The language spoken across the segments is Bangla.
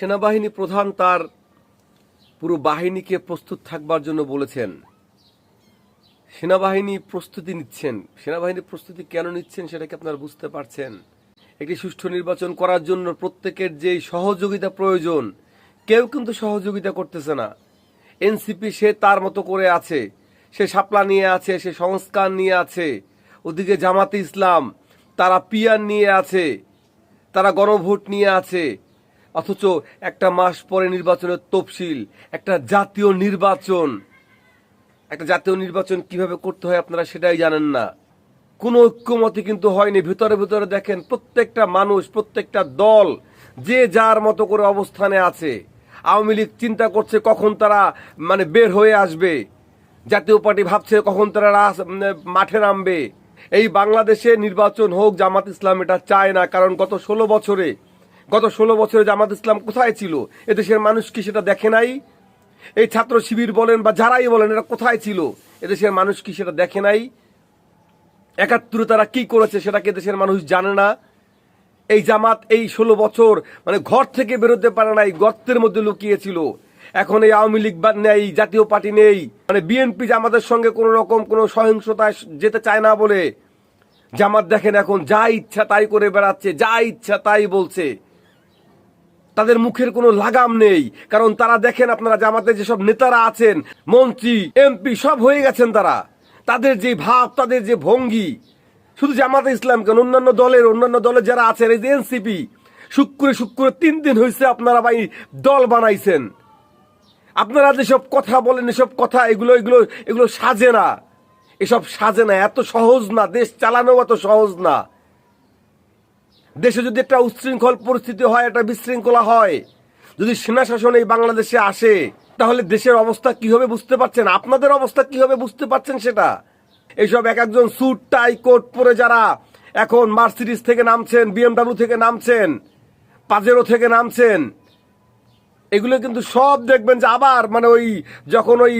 সেনাবাহিনী প্রধান তার পুরো বাহিনীকে প্রস্তুত থাকবার জন্য বলেছেন। সেনাবাহিনী প্রস্তুতি নিচ্ছেন। সেনাবাহিনী প্রস্তুতি কেন নিচ্ছেন সেটাকে আপনারা বুঝতে পারছেন? একটি সুষ্ঠু নির্বাচন করার জন্য প্রত্যেকের যে সহযোগিতা প্রয়োজন, কেউ কিন্তু সহযোগিতা করতেছে না। এনসিপি সে তার মতো করে আছে, সে শাপলা নিয়ে আছে, সে সংস্কার নিয়ে আছে। ওদিকে জামাতে ইসলাম, তারা পিয়ার নিয়ে আছে, তারা গণভোট নিয়ে আছে। অথচ একটা মাস পরে নির্বাচনের তফসিল, একটা জাতীয় নির্বাচন। একটা জাতীয় নির্বাচন কীভাবে করতে হয় আপনারা সেটাই জানেন না। কোনো ঐক্যমতি কিন্তু হয়নি। ভিতরে ভিতরে দেখেন প্রত্যেকটা মানুষ, প্রত্যেকটা দল যে যার মতো করে অবস্থানে আছে। আওয়ামী লীগ চিন্তা করছে কখন তারা মানে বের হয়ে আসবে। জাতীয় পার্টি ভাবছে কখন তারা রাস- মাঠে নামবে। এই বাংলাদেশে নির্বাচন হোক জামাত ইসলাম এটা চায় না, কারণ গত ষোলো বছরে গত ষোলো বছরে জামাত ইসলাম কোথায় ছিল? এদেশের মানুষ কি সেটা দেখে নাই? এই ছাত্র শিবির বলেন বা যারাই বলেন এটা কোথায় ছিল? এদেশের মানুষ কি সেটা দেখে নাই? একাত্তরে তারা কি করেছে সেটাকে দেশের মানুষ জানে না? এই জামাত এই ষোলো বছর মানে ঘর থেকে বেরোতে পারে নাই, গর্তের মধ্যে লুকিয়েছিল এখন এই আওয়ামী লীগ নেই, জাতীয় পার্টি নেই। মানে বিএনপি জামাতের সঙ্গে কোনো রকম কোনো সহিংসতায় যেতে চায় না বলে। জামাত দেখেন এখন যা ইচ্ছা তাই করে বেড়াচ্ছে, যা ইচ্ছা তাই বলছে। তাদের মুখের কোনো লাগাম নেই। কারণ তারা দেখেন আপনারা জামাতে যেসব নেতারা আছেন, মন্ত্রী, এমপি, সব হয়ে গেছেন তারা। তাদের যে ভাব, তাদের যে ভঙ্গি, শুধু জামাতে ইসলাম কেন, অন্যান্য দলের অন্যান্য দলের যারা আছেন, এই যে এনসিপি, শুক্রে শুক্রে তিন দিন হয়েছে আপনারা ভাই দল বানাইছেন। আপনারা যেসব কথা বলেন, এসব কথা, এগুলো এগুলো এগুলো সাজে না। এসব সাজে না, এত সহজ না, দেশ চালানো এত সহজ না। দেশে যদি একটা উচ্ছৃঙ্খল পরিস্থিতি হয়, একটা বিশৃঙ্খলা হয়, যদি সেনা শাসন এই বাংলাদেশে আসে, তাহলে দেশের অবস্থা কি হবে বুঝতে পারছেন? আপনাদের অবস্থা কি হবে বুঝতে পারছেন সেটা? এইসব এক একজন স্যুট টাই, কোট পরে যারা এখন মার্সিডিস থেকে নামছেন, বিএমডাব্লিউ থেকে নামছেন, পাজেরো থেকে নামছেন, এগুলো কিন্তু সব দেখবেন যে আবার মানে ওই যখন ওই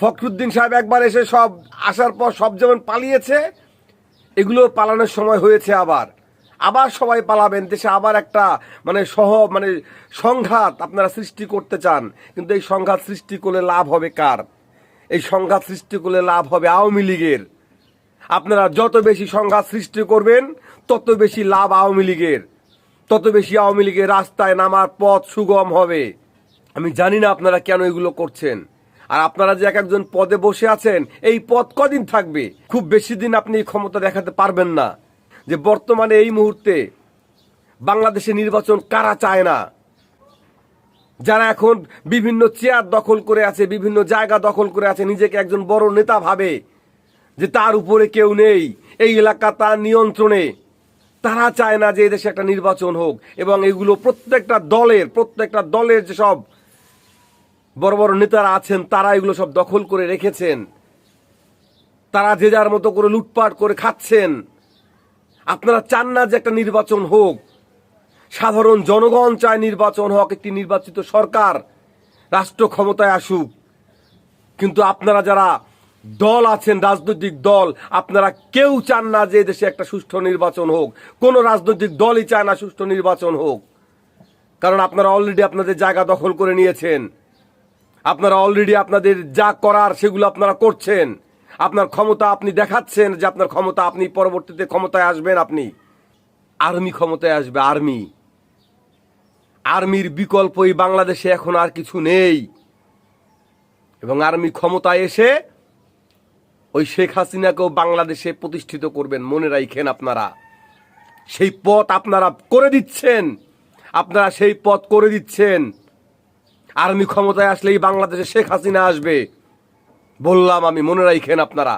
ফখরুদ্দিন সাহেব একবার এসে সব আসার পর সব যেমন পালিয়েছে, এগুলো পালানোর সময় হয়েছে আবার। আবার সবাই পালাবেন, দেশে আবার একটা মানে সহ মানে সংঘাত আপনারা সৃষ্টি করতে চান। কিন্তু এই সংঘাত সৃষ্টি করলে লাভ হবে কার? এই সংঘাত সৃষ্টি করলে লাভ হবে আওয়ামী লীগের। আপনারা যত বেশি সংঘাত সৃষ্টি করবেন, তত বেশি লাভ আওয়ামী লীগের। তত বেশি আওয়ামী লীগের রাস্তায় নামার পথ সুগম হবে। আমি জানি না আপনারা কেন এগুলো করছেন। আর আপনারা যে এক একজন পদে বসে আছেন, এই পদ কদিন থাকবে? খুব বেশি দিন আপনি এই ক্ষমতা দেখাতে পারবেন না। যে বর্তমানে এই মুহূর্তে বাংলাদেশে নির্বাচন কারা চায় না? যারা এখন বিভিন্ন চেয়ার দখল করে আছে, বিভিন্ন জায়গা দখল করে আছে, নিজেকে একজন বড় নেতা ভাবে যে তার উপরে কেউ নেই, এই এলাকা তার নিয়ন্ত্রণে। তারা চায় না যে এদেশে একটা নির্বাচন হোক এবং এগুলো প্রত্যেকটা দলের প্রত্যেকটা দলের যেসব বড় বড় নেতারা আছেন, তারা এগুলো সব দখল করে রেখেছেন। তারা যে যার মতো করে লুটপাট করে খাচ্ছেন। আপনারা চান না যে একটা নির্বাচন হোক। সাধারণ জনগণ চায় নির্বাচন হোক, একটি নির্বাচিত সরকার রাষ্ট্র ক্ষমতায় আসুক। কিন্তু আপনারা যারা দল আছেন, রাজনৈতিক দল, আপনারা কেউ চান না যে দেশে একটা সুষ্ঠু নির্বাচন হোক। কোন রাজনৈতিক দলই চায় না সুষ্ঠু নির্বাচন হোক। কারণ আপনারা অলরেডি আপনাদের জায়গা দখল করে নিয়েছেন। আপনারা অলরেডি আপনাদের যা করার সেগুলো আপনারা করছেন। আপনার ক্ষমতা আপনি দেখাচ্ছেন যে আপনার ক্ষমতা আপনি পরবর্তীতে ক্ষমতায় আসবেন আপনি। আর্মি ক্ষমতায় আসবে, আর্মি। আর্মির বিকল্প এই বাংলাদেশে এখন আর কিছু নেই। এবং আর্মি ক্ষমতায় এসে ওই শেখ হাসিনাকেও বাংলাদেশে প্রতিষ্ঠিত করবেন, মনে রাখেন আপনারা। সেই পথ আপনারা করে দিচ্ছেন। আপনারা সেই পথ করে দিচ্ছেন। আর্মি ক্ষমতায় আসলেই বাংলাদেশে শেখ হাসিনা আসবে। বললাম আমি মনে রাখেন আপনারা।